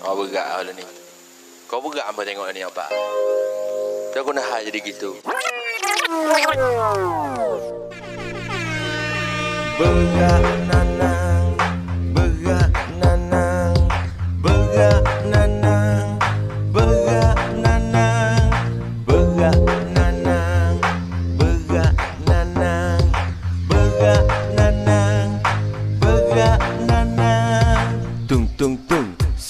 Oh berat lah ni. Kau berat apa tengok ni apa? Tak guna hal jadi gitu. Berat nanang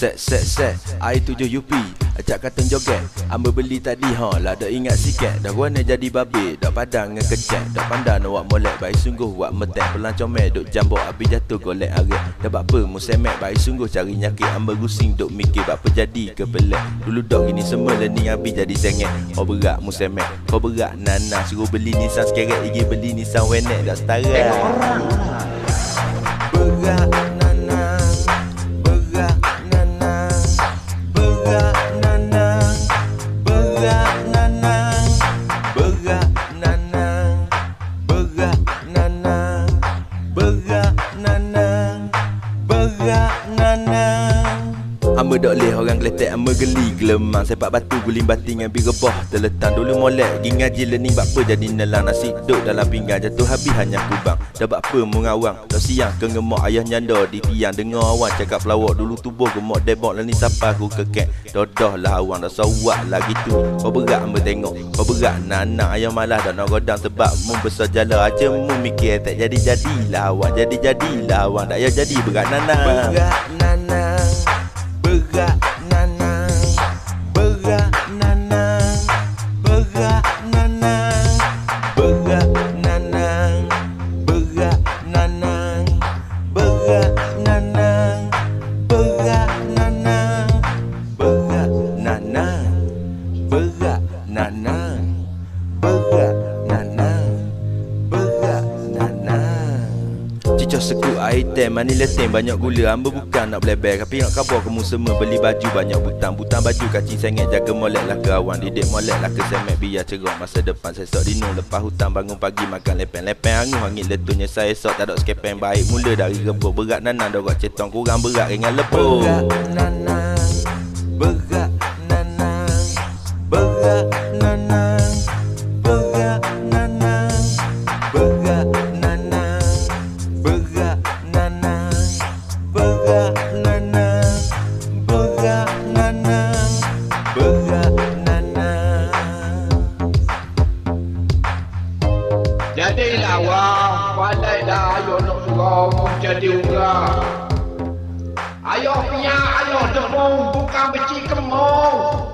Set set set. Air tujuh UP Ajak kata joget. Amba beli tadi ha. Lah dah ingat sikit Dah warna jadi babi. Dah padang dengan kecek. Dah pandang buat molek. Baik sungguh buat metek Pelan comel. Duk jambok Habis jatuh golek arit. Dah apa? Musemek Baik sungguh cari nyakit. Amba gusing Duk mikir apa jadi ke pelek Dulu dok gini semua Learning habis jadi sengit Kau berat musemek Kau berat nana Suruh beli Nissan sekeret. Igi beli Nissan wenek. Dah setara. Berat Amba dok leh orang geletek Amba geli gelemang. Sepak batu guling bating Yang rebah terletak. Dulu molek Gi ngaji learning Bak apa jadi nelang. Nasi duk dalam pinggan Jatuh habis hanya kubang. Dah bak apa mengawang Dah siang ke ngemak Ayah nyanda. Di tiang Dengar awan cakap pelawak. Dulu tubuh gemok debok Lani siapa aku kekek. Dodoh lah awang Dah sawak lah gitu. Kau berat amba tengok Kau berat Nana ayah malah Dah nak godang Sebab mu besar jala. Aja mu mikir Tak jadi-jadilah awang. Jadi-jadilah awang Tak payah jadi berat Nana Berat Nana Cicah sekut item Mani leteng banyak gula. Amba bukan nak belebel Tapi nak khabar kamu semua Beli baju banyak butang. Butang baju kacing sengit Jaga molek lah ke awan. Didik molek lah ke semek Biar cerah. Masa depan Sesok dino Lepas hutang bangun pagi Makan lepeng-lepeng Angin hangit letunya. Saya esok tak ada skepeng. Baik mula dari rebuk Berat nanang Dorok cetong. Kurang berat dengan lepuk. Berat nanang dah Pandai dah ayo nak surau pun jadi ular Ayo piang, ayo demung Bukan beci kemung